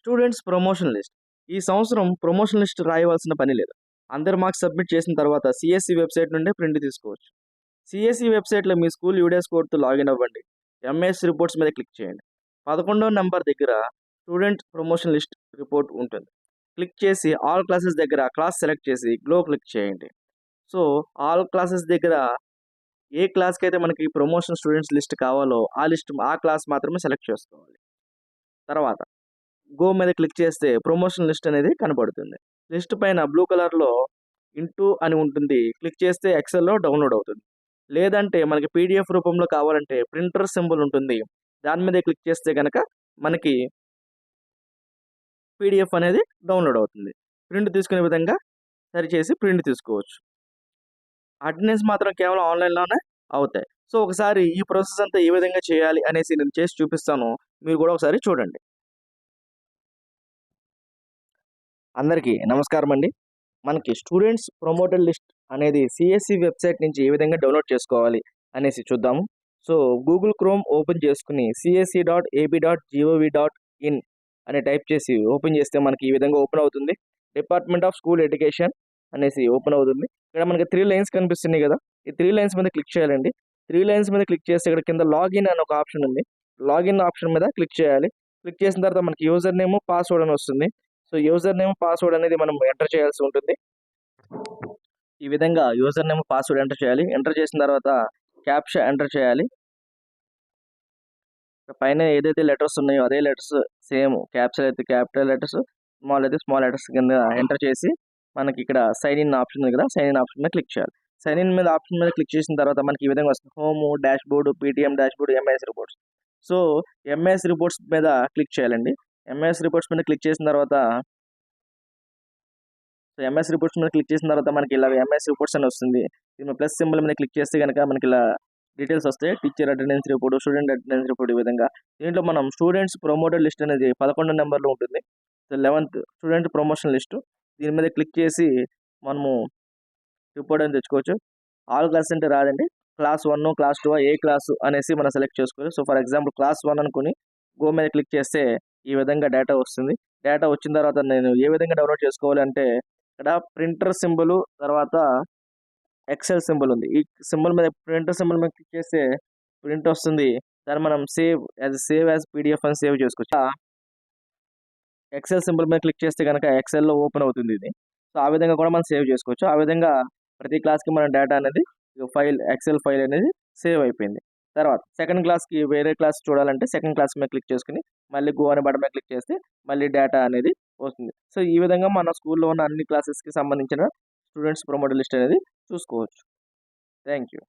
Students promotion list. ఈ సంవత్సరం promotion list రాయవలసిన పని లేదు. అందరు మార్క్స్ సబ్మిట్ చేసిన తర్వాత సిఎస్సి వెబ్సైట్ నుండి ప్రింట్ తీసుకోవచ్చు. సిఎస్సి వెబ్సైట్లో మీ స్కూల్ యూడిఎస్ కోడ్తో లాగిన్ అవ్వండి. ఎంఎస్ రిపోర్ట్స్ మీద క్లిక్ చేయండి. పదకొండో నెంబర్ దగ్గర స్టూడెంట్ ప్రమోషన్ లిస్ట్ రిపోర్ట్ ఉంటుంది. క్లిక్ చేసి ఆల్ క్లాసెస్ దగ్గర క్లాస్ సెలెక్ట్ చేసి గ్లో క్లిక్ చేయండి. సో ఆల్ క్లాసెస్ దగ్గర ఏ క్లాస్కి అయితే మనకి ప్రమోషన్ స్టూడెంట్స్ లిస్ట్ కావాలో ఆ లిస్ట్ ఆ క్లాస్ మాత్రమే సెలెక్ట్ చేసుకోవాలి. తర్వాత గో మీద క్లిక్ చేస్తే ప్రమోషన్ లిస్ట్ అనేది కనబడుతుంది. లిస్ట్ పైన బ్లూ కలర్లో ఇంటూ అని ఉంటుంది. క్లిక్ చేస్తే ఎక్సెల్లో డౌన్లోడ్ అవుతుంది. లేదంటే మనకి పీడిఎఫ్ రూపంలో కావాలంటే ప్రింటర్ సింబల్ ఉంటుంది. దాని మీద క్లిక్ చేస్తే కనుక మనకి పీడిఎఫ్ అనేది డౌన్లోడ్ అవుతుంది. ప్రింట్ తీసుకునే విధంగా సరిచేసి ప్రింట్ తీసుకోవచ్చు. అటెండెన్స్ మాత్రం కేవలం ఆన్లైన్లోనే అవుతాయి. సో ఒకసారి ఈ ప్రాసెస్ అంతా ఏ విధంగా చేయాలి అనేసి నేను చేసి చూపిస్తాను. మీరు కూడా ఒకసారి చూడండి. అందరికీ నమస్కారం అండి మనకి స్టూడెంట్స్ ప్రమోటెడ్ లిస్ట్ అనేది సిఎస్సి వెబ్సైట్ నుంచి ఏ విధంగా డౌన్లోడ్ చేసుకోవాలి అనేసి చూద్దాము. సో గూగుల్ క్రోమ్ ఓపెన్ చేసుకుని CSC dot AP dot gov dot in అని టైప్ చేసి ఓపెన్ చేస్తే మనకి ఈ విధంగా ఓపెన్ అవుతుంది. డిపార్ట్మెంట్ ఆఫ్ స్కూల్ ఎడ్యుకేషన్ అనేసి ఓపెన్ అవుతుంది. ఇక్కడ మనకి త్రీ లైన్స్ కనిపిస్తున్నాయి కదా! ఈ త్రీ లైన్స్ మీద క్లిక్ చేయాలండి. త్రీ లైన్స్ మీద క్లిక్ చేస్తే ఇక్కడ కింద లాగిన్ అని ఒక ఆప్షన్ ఉంది. లాగిన్ ఆప్షన్ మీద క్లిక్ చేయాలి. క్లిక్ చేసిన తర్వాత మనకి యూజర్ నేమ్ పాస్వర్డ్ అని వస్తుంది. సో యూజర్ నేమ్ పాస్వర్డ్ అనేది మనం ఎంటర్ చేయాల్సి ఉంటుంది. ఈ విధంగా యూజర్ నేమ్ పాస్వర్డ్ ఎంటర్ చేయాలి. ఎంటర్ చేసిన తర్వాత క్యాప్షా ఎంటర్ చేయాలి. పైన ఏదైతే లెటర్స్ ఉన్నాయో అదే లెటర్స్ సేమ్ క్యాప్చర్ అయితే క్యాపిటల్ లెటర్స్ స్మాల్ అయితే స్మాల్ లెటర్స్ కింద ఎంటర్ చేసి మనకి ఇక్కడ సైన్ ఇన్ ఆప్షన్ ఉంది కదా సైన్ ఇన్ ఆప్షన్ మీద క్లిక్ చేయాలి. సైన్ ఇన్ మీద ఆప్షన్ మీద క్లిక్ చేసిన తర్వాత మనకి ఈ విధంగా వస్తుంది. Home dashboard PTM dashboard MIS reports. So MIS reports మీద క్లిక్ చేయాలండి. ఎంఎస్ రిపోర్ట్స్ మీద క్లిక్ చేసిన తర్వాత సో ఎంఎస్ రిపోర్ట్స్ మీద క్లిక్ చేసిన తర్వాత మనకి ఇలా ఎంఎస్ రిపోర్ట్స్ అని వస్తుంది. దీని ప్లస్ సింబల్ మీద క్లిక్ చేస్తే కనుక మనకి ఇలా డీటెయిల్స్ వస్తాయి. Teacher attendance report student attendance report ఈ విధంగా. దీంట్లో మనం స్టూడెంట్స్ ప్రమోటెడ్ లిస్ట్ అనేది పదకొండు నెంబర్లో ఉంటుంది. So eleventh student promotion list దీని మీద క్లిక్ చేసి మనము రిపోర్ట్ అని తెచ్చుకోవచ్చు. ఆల్ క్లాస్ అంటే రాదండి. క్లాస్ వన్ క్లాస్ టూ ఏ క్లాసు అనేసి మనం సెలెక్ట్ చేసుకోవాలి. So for example class one అనుకుని గో మీద క్లిక్ చేస్తే ఈ విధంగా డేటా వస్తుంది. డేటా వచ్చిన తర్వాత నేను ఏ విధంగా డౌన్లోడ్ చేసుకోవాలి అంటే ఇక్కడ ప్రింటర్ సింబల్ తర్వాత ఎక్సెల్ సింబల్ ఉంది. ఈ సింబల్ మీద ప్రింటర్ సింబల్ మీద క్లిక్ చేస్తే ప్రింట్ వస్తుంది. దాన్ని మనం save as save as PDF అని సేవ్ చేసుకోవచ్చు. ఎక్సెల్ సింబల్ మీద క్లిక్ చేస్తే కనుక ఎక్సెల్లో ఓపెన్ అవుతుంది ఇది. సో ఆ విధంగా కూడా మనం సేవ్ చేసుకోవచ్చు. ఆ విధంగా ప్రతి క్లాస్కి మనం డేటా అనేది ఫైల్ ఎక్సెల్ ఫైల్ అనేది సేవ్ అయిపోయింది. తర్వాత సెకండ్ క్లాస్కి వేరే క్లాస్ చూడాలంటే సెకండ్ క్లాస్ మీద క్లిక్ చేసుకుని మళ్ళీ గో అనే బటన్ మీద క్లిక్ చేస్తే మళ్ళీ డేటా అనేది వస్తుంది. సో ఈ విధంగా మన స్కూల్లో ఉన్న అన్ని క్లాసెస్కి సంబంధించిన స్టూడెంట్స్ ప్రమోటర్ లిస్ట్ అనేది చూసుకోవచ్చు. Thank you